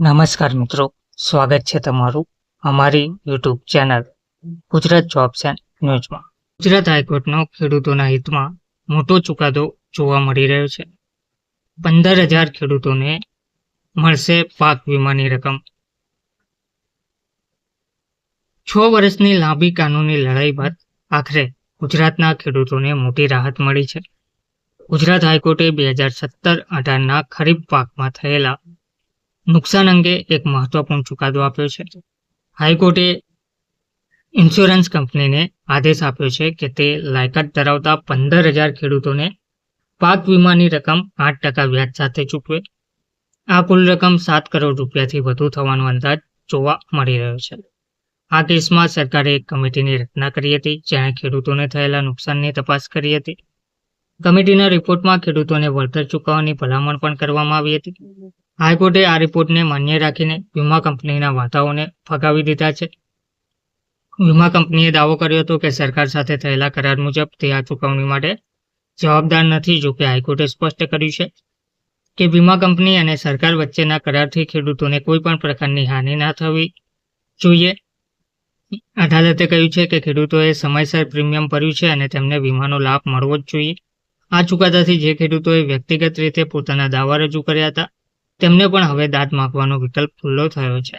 નમસ્કાર મિત્રો, સ્વાગત છે તમારું અમારી YouTube channel Gujarat jobs and ન્યૂઝમાં. ગુજરાત હાઈકોર્ટનો ખેડૂતોના હિતમાં મોટો ચુકાદો જોવા મળી રહ્યો છે. પંદર હજાર ખેડૂતોને મળશે પાક વીમાની રકમ. છ વર્ષની લાંબી કાનૂની લડાઈ બાદ આખરે ગુજરાતના ખેડૂતોને મોટી રાહત મળી છે. ગુજરાત હાઈકોર્ટે બે હજાર સત્તર અઢારના ખરીફ પાકમાં થયેલા નુકસાન અંગે એક મહત્વપૂર્ણ ચુકાદો આપ્યો છે. હાઈકોર્ટે ઇન્સ્યોરન્સ કંપનીને આદેશ આપ્યો છે કે તે લાયકાત ધરાવતા પંદર હજાર ખેડૂતોને પાક વીમાની રકમ આઠ ટકા વ્યાજ સાથે ચૂકવે. આ કુલ રકમ સાત કરોડ રૂપિયાથી વધુ થવાનો અંદાજ જોવા મળી રહ્યો છે. આ કેસમાં સરકારે એક કમિટીની રચના કરી હતી, જેણે ખેડૂતોને થયેલા નુકસાનની તપાસ કરી હતી. કમિટીના રિપોર્ટમાં ખેડૂતોને વળતર ચૂકવવાની ભલામણ પણ કરવામાં આવી હતી. હાઈકોર્ટે આ રિપોર્ટને માન્ય રાખીને વીમા કંપનીના વાતાઓને ફગાવી દીધા છે. વીમા કંપનીએ દાવો કર્યો હતો કે સરકાર સાથે થયેલા કરાર મુજબ તે આ ચૂકવણી માટે જવાબદાર નથી જોકે હાઈકોર્ટે સ્પષ્ટ કર્યું છે કે વીમા કંપની અને સરકાર વચ્ચેના કરારથી ખેડૂતોને કોઈ પણ પ્રકારની હાનિ ના થવી જોઈએ. અદાલતે કહ્યું છે કે ખેડૂતોએ સમયસર પ્રીમિયમ ભર્યું છે અને તેમને વીમાનો લાભ મળવો જ જોઈએ. આ ચુકાદાથી જે ખેડૂતોએ વ્યક્તિગત રીતે પોતાના દાવા રજૂ કર્યા હતા તેમને પણ હવે દાંત માખવાનો વિકલ્પ ખુલ્લો થયો છે.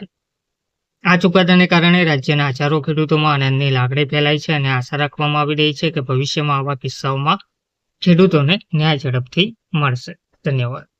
આ ચુકાદાને કારણે રાજ્યના હજારો ખેડૂતોમાં આનંદની લાગણી ફેલાઈ છે અને આશા રાખવામાં આવી રહી છે કે ભવિષ્યમાં આવા કિસ્સાઓમાં ખેડૂતોને ન્યાય ઝડપથી મળશે. ધન્યવાદ.